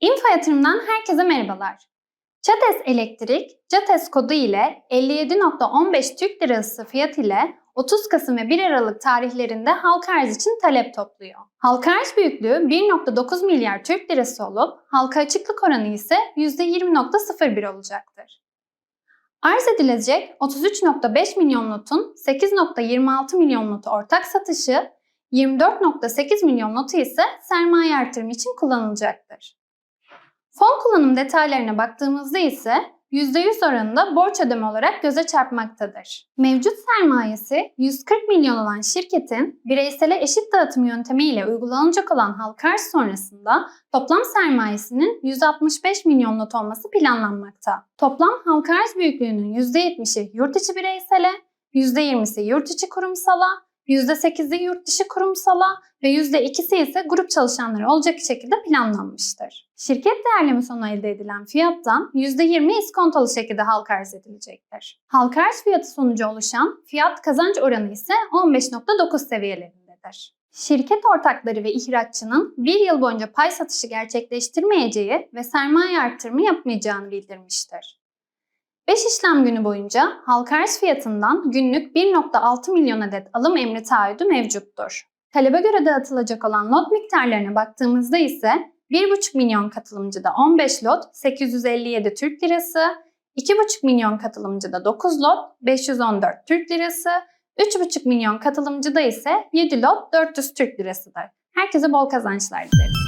Info Yatırım'dan herkese merhabalar. Çates Elektrik, Çates kodu ile 57.15 Türk Lirası fiyat ile 30 Kasım ve 1 Aralık tarihlerinde halka arz için talep topluyor. Halka arz büyüklüğü 1.9 milyar Türk Lirası olup halka açıklık oranı ise %20.01 olacaktır. Arz edilecek 33.5 milyon notun 8.26 milyon notu ortak satışı, 24.8 milyon notu ise sermaye artırımı için kullanılacaktır. Kullanım detaylarına baktığımızda ise %100 oranında borç ödeme olarak göze çarpmaktadır. Mevcut sermayesi 140 milyon olan şirketin bireysele eşit dağıtım yöntemiyle uygulanacak olan halka sonrasında toplam sermayesinin 165 milyon not olması planlanmakta. Toplam halka arz büyüklüğünün %70'i yurt içi bireysele, %20'si yurt içi kurumsala, %8'i yurt dışı kurumsala ve %2'si ise grup çalışanları olacak şekilde planlanmıştır. Şirket değerleme sonu elde edilen fiyattan %20 iskontolu şekilde halka arz edilecektir. Halka arz fiyatı sonucu oluşan fiyat kazanç oranı ise 15.9 seviyelerindedir. Şirket ortakları ve ihraççının bir yıl boyunca pay satışı gerçekleştirmeyeceği ve sermaye artırımı yapmayacağını bildirmiştir. 5 işlem günü boyunca halka arz fiyatından günlük 1.6 milyon adet alım emri taahhüdü mevcuttur. Talebe göre dağıtılacak olan lot miktarlarına baktığımızda ise 1.5 milyon katılımcıda 15 lot 857 Türk Lirası, 2.5 milyon katılımcıda 9 lot 514 Türk Lirası, 3.5 milyon katılımcıda ise 7 lot 400 Türk Lirasıdır. Herkese bol kazançlar dilerim.